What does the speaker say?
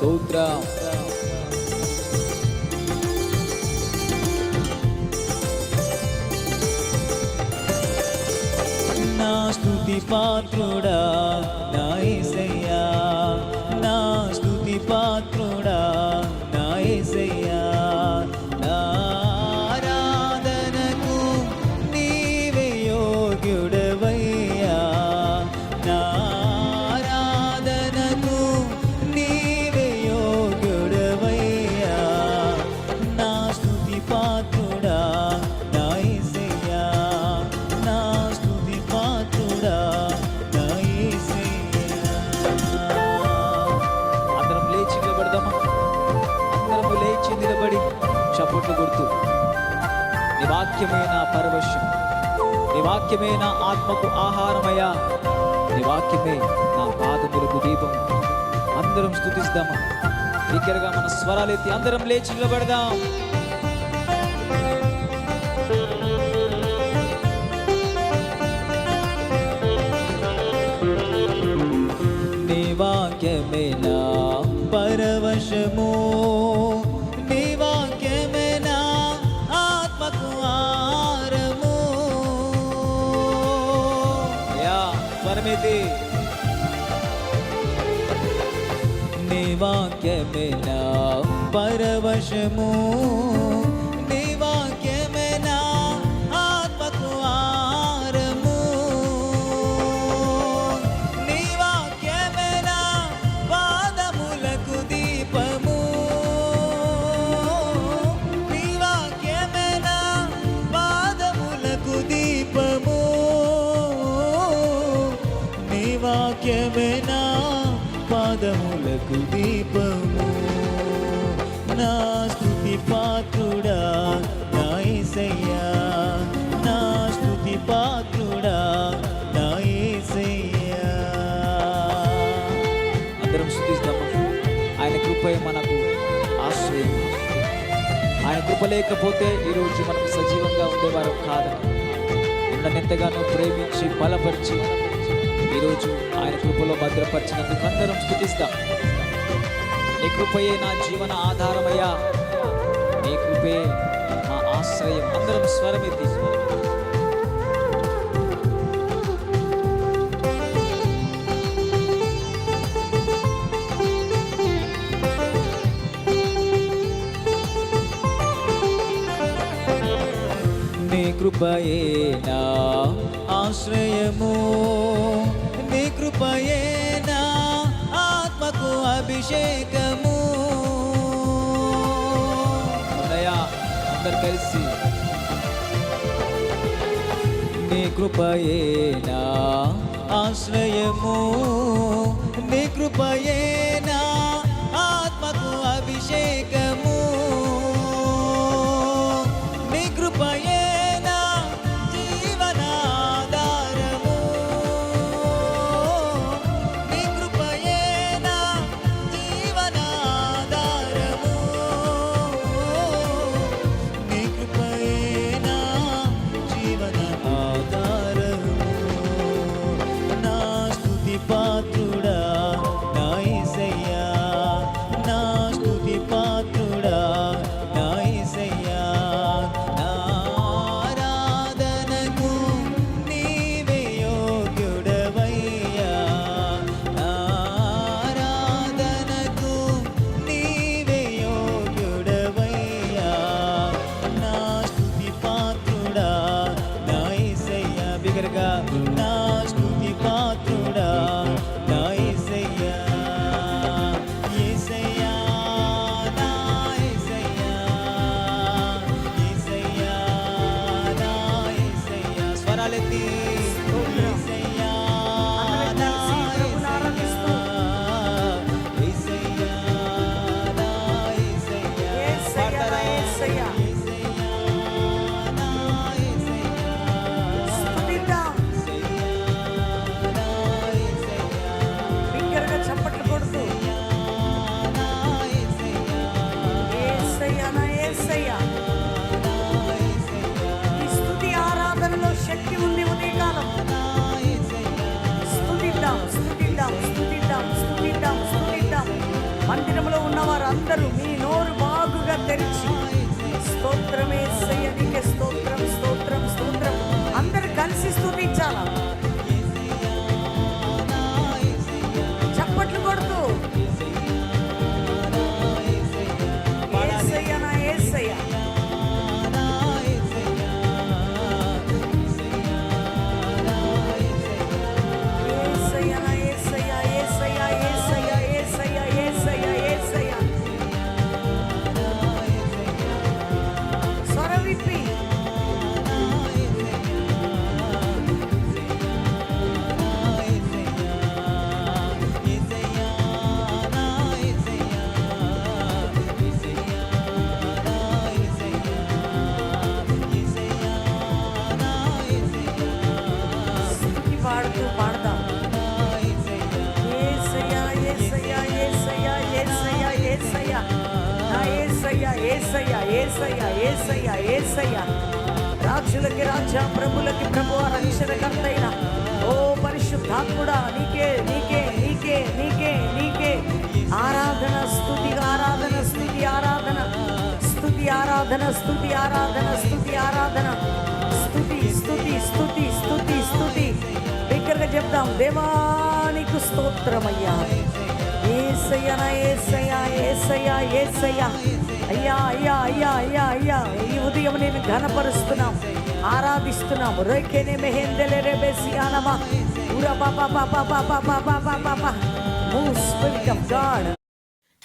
స్తోత్రం నా స్తుతి పాత్రుడా నా వాక్యమే నా పరవశం? నీ వాక్యమే నా ఆత్మకు ఆహారమయ్యా? నీ వాక్యమే నా పాదములకు దీపం. అందరం స్థుతిస్తామా దగ్గరగా మన స్వరాలెత్తి అందరం లేచి నిలబడదాం. నీ వాక్యమే నా పరవశమో? స్వరమిది నీ వాక్యమే నా పరవశము? వాక్యమే నా పాదములకు దీపము. నా స్థుతి పాత్రుడా నా యేసయ్యా నా స్థుతి పాత్రుడా నా యేసయ్యా అందరం స్థుతిస్తాము ఆయన కృపే మనకు ఆశ్రయం. ఆయన కృప లేకపోతే ఈరోజు మనం సజీవంగా ఉండేవారం కాదని నన్ను ఎంతగానో ప్రేమించి బలపరిచి ఈరోజు ఆయన కృపలో భద్రపరిచినందుకు అందరం స్థుతిస్తాం. నీ కృపయే నా జీవన ఆధారమయ్యా. నీ కృపే మా ఆశ్రయం. అందరం స్వరమెత్తి నా ఆశ్రయము. నీ కృపయే నా ఆత్మకు అభిషేకము. ఉన్నాయా అందరు కలిసి. నీ కృపయే నా ఆశ్రయము. నీ కృపయే నా ఆత్మకు అభిషేకము. స్వరాలెత్తి యేసయ్యా పాడుతూ పాడదాం యేసయ్యా, యేసయ్యా, యేసయ్యా, యేసయ్యా, యేసయ్యా. నా యేసయ్యా, యేసయ్యా, యేసయ్యా, యేసయ్యా, యేసయ్యా. రాజులకి రాజా ప్రభులకి ప్రభు రక్షణకర్తైన ఓ పరిశుద్ధాత్ముడా నీకే నీకే నీకే నీకే నీకే. ఆరాధన స్థుతి ఆరాధన స్థుతి ఆరాధన. స్థుతి ఆరాధన స్థుతి ఆరాధన స్థుతి ఆరాధన. స్తోత్రం. దేవానికి స్తోత్రమయ్యా. ఏసయ్యా ఏసయ్యా ఏసయ్యా ఏసయ్యా. అయ్యా అయ్యా అయ్యా అయ్యా అయ్యా. ఈ ఉదయం నేను ఘనపరుస్తున్నాం. ఆరాధిస్తున్నాం. రేకేనే మెహెందెలే రేబేసి ఆనమా ఉరా బాబా బాబా బాబా బాబా బాబా Move, Spirit ఆఫ్ గాడ్